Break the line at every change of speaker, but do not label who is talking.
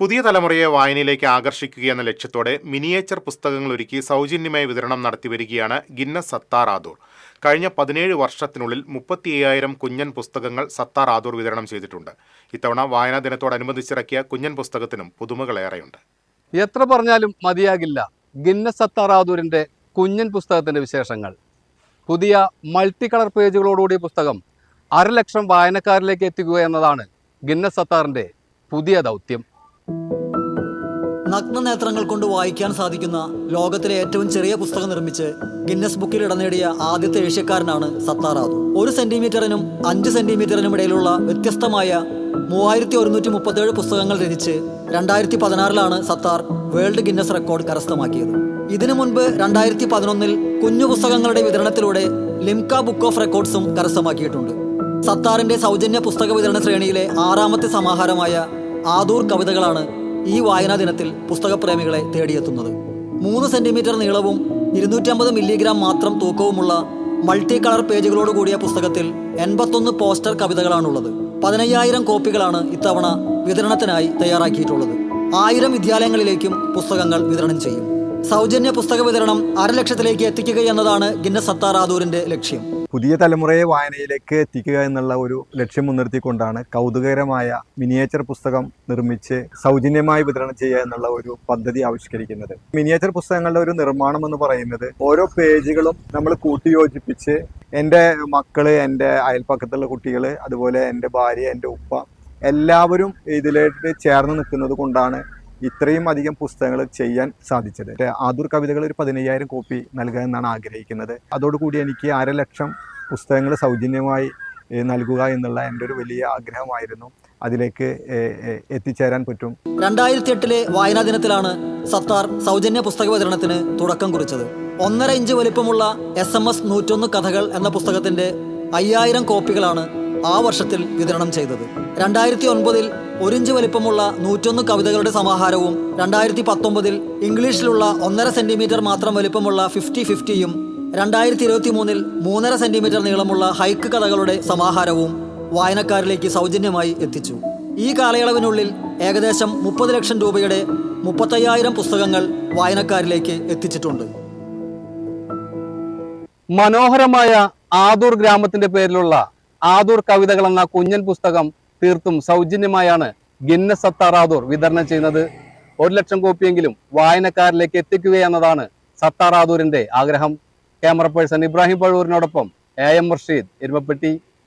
പുതിയ തലമുറയെ വായനയിലേക്ക് ആകർഷിക്കുക എന്ന ലക്ഷ്യത്തോടെ മിനിയേച്ചർ പുസ്തകങ്ങൾ ഒരുക്കി സൗജന്യമായി വിതരണം നടത്തിവരികയാണ് ഗിന്നസ് സത്താർ ആദൂർ. കഴിഞ്ഞ പതിനേഴ് വർഷത്തിനുള്ളിൽ മുപ്പത്തി അയ്യായിരം കുഞ്ഞൻ പുസ്തകങ്ങൾ സത്താർ ആദൂർ വിതരണം ചെയ്തിട്ടുണ്ട്. ഇത്തവണ വായനാ ദിനത്തോടനുബന്ധിച്ചിറക്കിയ കുഞ്ഞൻ പുസ്തകത്തിനും പുതുമകളേറെയുണ്ട്.
എത്ര പറഞ്ഞാലും മതിയാകില്ല ഗിന്നസ് സത്താറാദൂരിന്റെ കുഞ്ഞൻ പുസ്തകത്തിന്റെ വിശേഷങ്ങൾ. പുതിയ മൾട്ടി കളർ പേജുകളോടുകൂടിയ പുസ്തകം അരലക്ഷം വായനക്കാരിലേക്ക് എത്തിക്കുക എന്നതാണ് ഗിന്നസ് സത്താറിന്റെ പുതിയ ദൗത്യം.
നഗ്നനേത്രങ്ങൾ കൊണ്ട് വായിക്കാൻ സാധിക്കുന്ന ലോകത്തിലെ ഏറ്റവും ചെറിയ പുസ്തകം നിർമ്മിച്ച് ഗിന്നസ് ബുക്കിൽ ഇടം നേടിയ ആദ്യത്തെ ഏഷ്യക്കാരനാണ് സത്താറാദു ഒരു സെന്റിമീറ്ററിനും അഞ്ച് സെന്റിമീറ്ററിനും ഇടയിലുള്ള വ്യത്യസ്തമായ മൂവായിരത്തി ഒരുന്നൂറ്റി മുപ്പത്തേഴ് പുസ്തകങ്ങൾ രചിച്ച് രണ്ടായിരത്തി പതിനാറിലാണ് സത്താർ വേൾഡ് ഗിന്നസ് റെക്കോർഡ് കരസ്ഥമാക്കിയത്. ഇതിനു മുൻപ് രണ്ടായിരത്തി പതിനൊന്നിൽ കുഞ്ഞു പുസ്തകങ്ങളുടെ വിതരണത്തിലൂടെ ലിംക ബുക്ക് ഓഫ് റെക്കോർഡ്സും കരസ്ഥമാക്കിയിട്ടുണ്ട്. സത്താറിന്റെ സൗജന്യ പുസ്തക വിതരണ ശ്രേണിയിലെ ആറാമത്തെ സമാഹാരമായ ആദൂർ കവിതകളാണ് ഈ വായനാ ദിനത്തിൽ പുസ്തകപ്രേമികളെ തേടിയെത്തുന്നത്. മൂന്ന് സെന്റിമീറ്റർ നീളവും ഇരുന്നൂറ്റമ്പത് മില്ലിഗ്രാം മാത്രം തൂക്കവുമുള്ള മൾട്ടി കളർ പേജുകളോട് കൂടിയ പുസ്തകത്തിൽ എൺപത്തൊന്ന് പോസ്റ്റർ കവിതകളാണുള്ളത്. പതിനയ്യായിരം കോപ്പികളാണ് ഇത്തവണ വിതരണത്തിനായി തയ്യാറാക്കിയിട്ടുള്ളത്. ആയിരം വിദ്യാലയങ്ങളിലേക്കും പുസ്തകങ്ങൾ വിതരണം ചെയ്യും. സൗജന്യ പുസ്തക വിതരണം അരലക്ഷത്തിലേക്ക് എത്തിക്കുക എന്നതാണ് ഗിന്നസ് ലക്ഷ്യം.
പുതിയ തലമുറയെ വായനയിലേക്ക് എത്തിക്കുക എന്നുള്ള ഒരു ലക്ഷ്യം മുൻനിർത്തിക്കൊണ്ടാണ് കൗതുകകരമായ മിനിയേച്ചർ പുസ്തകം നിർമ്മിച്ച് സൗജന്യമായി വിതരണം ചെയ്യുക എന്നുള്ള ഒരു പദ്ധതി ആവിഷ്കരിക്കുന്നത്. മിനിയേച്ചർ പുസ്തകങ്ങളുടെ ഒരു നിർമ്മാണം എന്ന് പറയുന്നത് ഓരോ പേജുകളും നമ്മൾ കൂട്ടിയോജിപ്പിച്ച് എന്റെ മക്കൾ എന്റെ അയൽപ്പക്കത്തുള്ള കുട്ടികൾ അതുപോലെ എന്റെ ഭാര്യ എന്റെ ഉപ്പ എല്ലാവരും ഇതിലേക്ക് ചേർന്ന് നിൽക്കുന്നത് കൊണ്ടാണ് ഇത്രയും അധികം പുസ്തകങ്ങൾ ചെയ്യാൻ സാധിച്ചത്. ആദൂർ കവിതകൾ ഒരു പതിനയ്യായിരം കോപ്പി നൽകുക എന്നാണ് ആഗ്രഹിക്കുന്നത്. അതോടുകൂടി എനിക്ക് അര ലക്ഷം പുസ്തകങ്ങൾ സൗജന്യമായി നൽകുക എന്നുള്ള എന്റെ ഒരു വലിയ ആഗ്രഹമായിരുന്നു. അതിലേക്ക് എത്തിച്ചേരാൻ പറ്റും.
രണ്ടായിരത്തി എട്ടിലെ വായനാ ദിനത്തിലാണ് സത്താർ സൗജന്യ പുസ്തക വിതരണത്തിന് തുടക്കം കുറിച്ചത്. ഒന്നര ഇഞ്ച് വലിപ്പമുള്ള എസ് എം എസ് നൂറ്റൊന്ന് കഥകൾ എന്ന പുസ്തകത്തിന്റെ അയ്യായിരം കോപ്പികളാണ് ആ വർഷത്തിൽ വിതരണം ചെയ്തത്. രണ്ടായിരത്തി ഒൻപതിൽ ഒരിഞ്ച് വലിപ്പമുള്ള നൂറ്റൊന്ന് കവിതകളുടെ സമാഹാരവും രണ്ടായിരത്തി പത്തൊമ്പതിൽ ഇംഗ്ലീഷിലുള്ള ഒന്നര സെന്റിമീറ്റർ മാത്രം വലിപ്പമുള്ള ഫിഫ്റ്റി ഫിഫ്റ്റിയും രണ്ടായിരത്തി ഇരുപത്തി മൂന്നിൽ മൂന്നര സെന്റിമീറ്റർ നീളമുള്ള ഹൈക്ക് കഥകളുടെ സമാഹാരവും വായനക്കാരിലേക്ക് സൗജന്യമായി എത്തിച്ചു. ഈ കാലയളവിനുള്ളിൽ ഏകദേശം മുപ്പത് ലക്ഷം രൂപയുടെ മുപ്പത്തയ്യായിരം പുസ്തകങ്ങൾ വായനക്കാരിലേക്ക് എത്തിച്ചിട്ടുണ്ട്.
മനോഹരമായ ആദൂർ ഗ്രാമത്തിന്റെ പേരിലുള്ള ആദൂർ കവിതകൾ എന്ന കുഞ്ഞൻ പുസ്തകം തീർത്തും സൗജന്യമായാണ് ഗിന്നസ് സത്താർ ആദൂർ വിതരണം ചെയ്യുന്നത്. ഒരു ലക്ഷം കോപ്പിയെങ്കിലും വായനക്കാരിലേക്ക് എത്തിക്കുക എന്നതാണ് സത്താർ ആദൂരിന്റെ ആഗ്രഹം. ക്യാമറ പേഴ്സൺ ഇബ്രാഹിം പഴൂരിനോടൊപ്പം എ എം മുർഷീദ് എരുമപ്പെട്ടി.